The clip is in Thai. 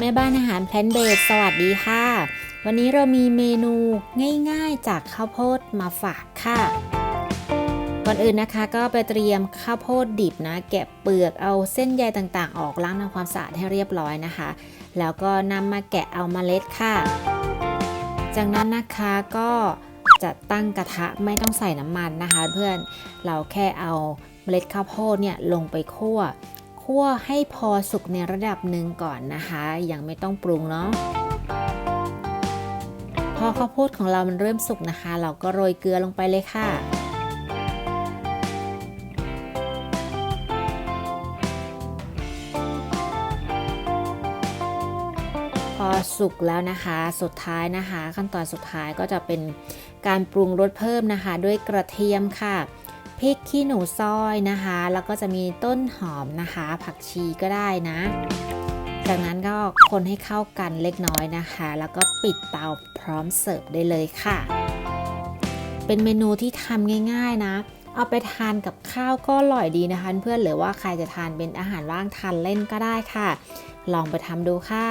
แม่บ้านอาหารแพลนเบสสวัสดีค่ะ วันนี้เรามีเมนูง่ายๆจากข้าวโพดมาฝากค่ะ ก่อนอื่นนะคะก็ไปเตรียมข้าวโพดดิบนะ แกะเปลือกเอาเส้นใยต่างๆ ออกล้างทำความสะอาดให้เรียบร้อยนะคะ แล้วก็นำมาแกะเอาเมล็ดค่ะ จากนั้นนะคะก็จะตั้งกระทะไม่ต้องใส่น้ำมันนะคะ เพื่อนเราแค่เอาเมล็ดข้าวโพดเนี่ยลงไปคั่ว คั่วให้พอสุกในระดับหนึ่งก่อนนะคะ ยังไม่ต้องปรุงเนาะพอข้าวโพดของเรามันเริ่มสุกนะคะ เราก็โรยเกลือลงไปเลยค่ะพอสุกแล้วนะคะ สุดท้ายนะคะ ขั้นตอนสุดท้ายก็จะเป็นการปรุงรสเพิ่มนะคะ ด้วยกระเทียมค่ะ พริกขี้หนูซอยนะคะ แล้วก็จะมีต้นหอมนะคะ ผักชีก็ได้นะ จากนั้นก็คนให้เข้ากันเล็กน้อยนะคะ แล้วก็ปิดเตาพร้อมเสิร์ฟได้เลยค่ะ เป็นเมนูที่ทำง่าย ๆนะ เอาไปทานกับข้าวก็อร่อยดีนะคะเพื่อนหรือว่าใครจะทานเป็นอาหารว่างทานเล่นก็ได้ค่ะ ลองไปทำดูค่ะ